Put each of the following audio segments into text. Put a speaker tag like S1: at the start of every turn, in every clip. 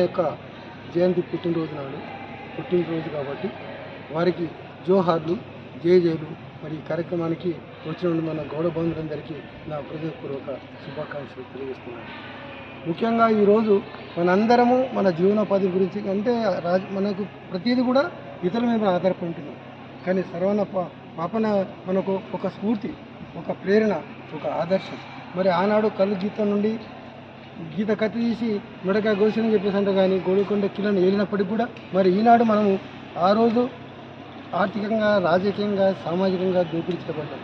S1: యొక్క జయంతి పుట్టినరోజు నాడు పుట్టినరోజు కాబట్టి వారికి జోహార్లు జేజేలు మరి ఈ కార్యక్రమానికి వచ్చిన మన గౌరవ బంధువులందరికీ నా హృదయపూర్వక శుభాకాంక్షలు తెలియజేస్తున్నాను. ముఖ్యంగా ఈరోజు మనందరము మన జీవనోపాధి గురించి అంటే రాజ మనకు ప్రతిదీ కూడా ఇతరుల మీద ఆధారపడి ఉంటున్నాం కానీ సర్వన పా పాపన మనకు ఒక స్ఫూర్తి ఒక ప్రేరణ ఒక ఆదర్శం. మరి ఆనాడు కళ్ళు జీతం నుండి గీత కత్తి తీసి మెడకాయ గోసిన చెప్పేసి అంటే కానీ గోడికొండ కిలను ఏలినప్పటికి కూడా మరి ఈనాడు మనము ఆ రోజు ఆర్థికంగా రాజకీయంగా సామాజికంగా దోపిడించబడ్డాం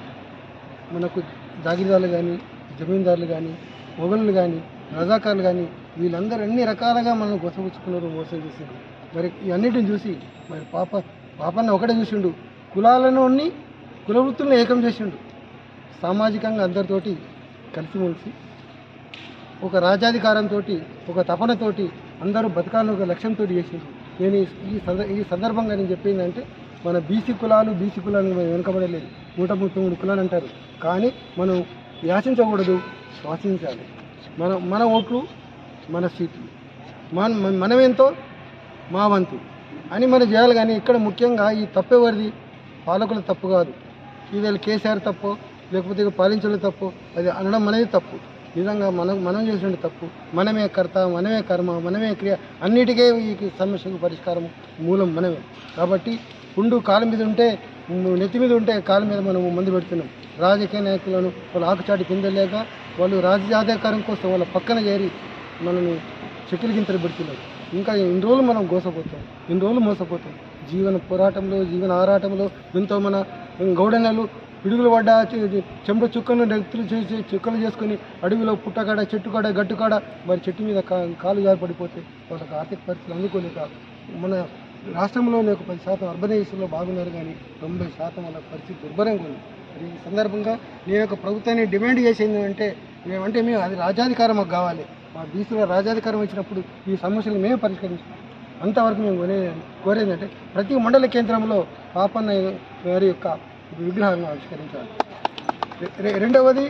S1: మనకు జాగీర్దారులు కానీ జమీందారులు కానీ మొగళ్ళు కానీ రజాకారులు కానీ వీళ్ళందరూ అన్ని రకాలుగా మనం గొసగుచ్చుకున్నారు మోసం చేసింది. మరి ఇవన్నిటిని చూసి మరి పాప పాపాన్ని ఒకటే చూసిండు. కులాలను అన్ని కుల వృత్తులను ఏకం చేసిండు. సామాజికంగా అందరితోటి కలిసిమెలిసి ఒక రాజ్యాధికారంతో ఒక తపనతోటి అందరూ బతకాలని ఒక లక్ష్యంతో చేసింది. నేను ఈ- ఈ ఈ సందర్భంగా నేను చెప్పిందంటే మన బీసీ కులాలు బీసీ కులాలు మనం వెనుకబడలేదు. నూట ముప్పై మూడు కులాలు అంటారు. కానీ మనం యాచించకూడదు శ్వాసించాలి మన మన ఓట్లు మన సీట్లు. మన మన- మనమేంతో మా వంతు. అని మనం చేయాలి కానీ ఇక్కడ ముఖ్యంగా ఈ తప్పెవరిది పాలకుల తప్పు కాదు. ఇది కేసీఆర్ తప్పు లేకపోతే ఇక పాలించడం తప్పు అది అనడం అనేది తప్పు. నిజంగా మనం మనం చేసిన తప్పు మనమే కర్త మనమే కర్మ మనమే క్రియ అన్నిటికే ఈ సమస్యకు పరిష్కారం మూలం మనమే. కాబట్టి పుండు కాలు మీద ఉంటే నెత్తి మీద ఉంటే కాలు మీద మనము మందు పెడుతున్నాం. రాజకీయ నాయకులను వాళ్ళు ఆకుచాటి పిందలేక వాళ్ళు రాజ్యాధికారం కోసం వాళ్ళ పక్కన చేరి మనల్ని చెక్కులు గింతలు పెడుతున్నారు. ఇంకా ఇన్ని రోజులు మనం గోసపోతాం ఇన్ని రోజులు మోసపోతాం. జీవన పోరాటంలో జీవన ఆరాటంలో ఎంతో మన గౌడనలు పిడుగులు పడ్డ చెమట చుక్కలను నెత్తులు చేసి చుక్కలు చేసుకుని అడవిలో పుట్టకాడ చెట్టు కూడా గట్టుకాడ మరి చెట్టు మీద కా కాలు జారి పడిపోతే వాళ్ళకి ఆర్థిక పరిస్థితులు అందుకోలేక మన రాష్ట్రంలోనే ఒక పది శాతం అర్బనైజేషన్లో బాగున్నారు కానీ తొంభై శాతం వాళ్ళ పరిస్థితి దుర్భరంగా ఉంది. మరి ఈ సందర్భంగా నేను ఒక ప్రభుత్వాన్ని డిమాండ్ చేసింది అంటే మేమంటే మేము అది రాజాధికారం మాకు కావాలి. మా బీసీలో రాజ్యాధికారం వచ్చినప్పుడు ఈ సమస్యలు మేము పరిష్కరించాం అంతవరకు మేము కోరేది కోరేదంటే ప్రతి మండల కేంద్రంలో పాపన్న గారి యొక్క విగ్రహాలను ఆవిష్కరించాలి. రెండవది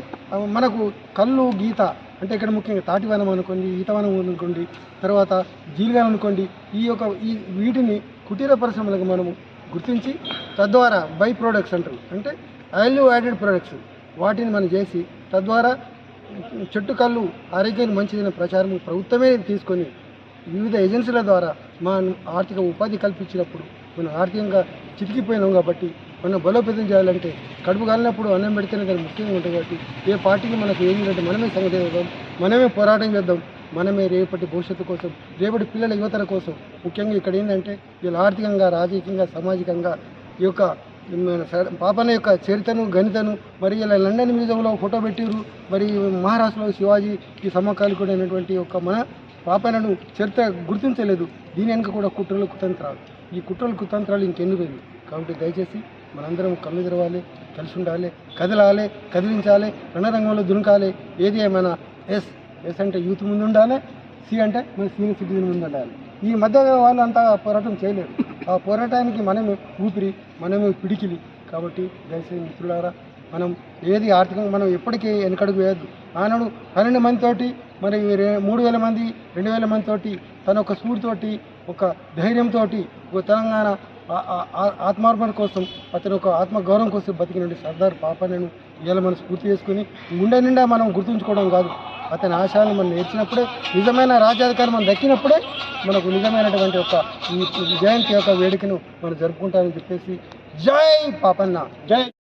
S1: మనకు కళ్ళు గీత అంటే ఇక్కడ ముఖ్యంగా తాటివనం అనుకోండి ఈతవనం అనుకోండి తర్వాత జీలిగానం అనుకోండి ఈ యొక్క ఈ వీటిని కుటీర పరిశ్రమలకు మనము గుర్తించి తద్వారా బై ప్రోడక్ట్స్ అంటారు. అంటే వాల్యూ యాడెడ్ ప్రొడక్ట్స్. వాటిని మనం చేసి తద్వారా చెట్టు కళ్ళు ఆరోగ్యానికి మంచిదైన ప్రచారం ప్రభుత్వమే తీసుకొని వివిధ ఏజెన్సీల ద్వారా మనం ఆర్థిక ఉపాధి కల్పించినప్పుడు మనం ఆర్థికంగా చితికిపోయినాం కాబట్టి మనం బలోపేతం చేయాలంటే కడుపు కాలినప్పుడు అన్నం పెడితేనే దానికి ముఖ్యంగా ఉంటుంది కాబట్టి ఏ పార్టీకి మనకు ఏం లేదంటే మనమే సంగతి చేద్దాం మనమే పోరాటం చేద్దాం మనమే రేపటి భవిష్యత్తు కోసం రేపటి పిల్లల యువతల కోసం. ముఖ్యంగా ఇక్కడ ఏంటంటే వీళ్ళు ఆర్థికంగా రాజకీయంగా సామాజికంగా ఈ యొక్క మన స- పాపన యొక్క చరిత్రను గణితను మరి ఇలా లండన్ మ్యూజియంలో ఫోటో పెట్టిరు మరి మహారాష్ట్రలో శివాజీ ఈ సమకాలికుడు అయినటువంటి ఒక మన పాపనను చరిత్ర గుర్తించలేదు. దీని వెనుక కూడా కుట్రలు కుతంత్రాలు. ఈ కుట్రలు కుతంత్రాలు ఇంకెన్ని పోయింది కాబట్టి దయచేసి మనందరం కళ్ళు తెరవాలి కలిసి ఉండాలి కదలాలి కదిలించాలి రణరంగంలో దునకాలి ఏది ఏమైనా ఎస్ ఎస్ అంటే యూత్ ముందు ఉండాలి సి అంటే మన సీనియర్ సిటిజన్ ముందు ఉండాలి. ఈ మధ్య వాళ్ళు అంతా పోరాటం చేయలేరు ఆ పోరాటానికి మనమే ఊపిరి మనమే పిడికిలి. కాబట్టి దయచేసి మిత్రులారా మనం ఏది ఆర్థికంగా మనం ఎప్పటికీ వెనకడుగు వేయద్దు. ఆనాడు పన్నెండు మందితోటి మరి మూడు వేల మంది రెండు వేల మందితోటి తన ఒక స్ఫూర్తితోటి ఒక ధైర్యంతో ఒక తెలంగాణ ఆత్మార్పణ కోసం అతని ఒక ఆత్మగౌరవం కోసం బతికినండి సర్దార్ పాపనను ఇవాళ మనం స్ఫూర్తి చేసుకుని గుండె నిండా మనం గుర్తుంచుకోవడం కాదు. అతని ఆశయాలను మనం నేర్చినప్పుడే నిజమైన రాజ్యాధికారం మనం దక్కినప్పుడే మనకు నిజమైనటువంటి ఒక ఈ జయంతి యొక్క వేడుకను మనం జరుపుకుంటామని చెప్పేసి జై పాపన్న జై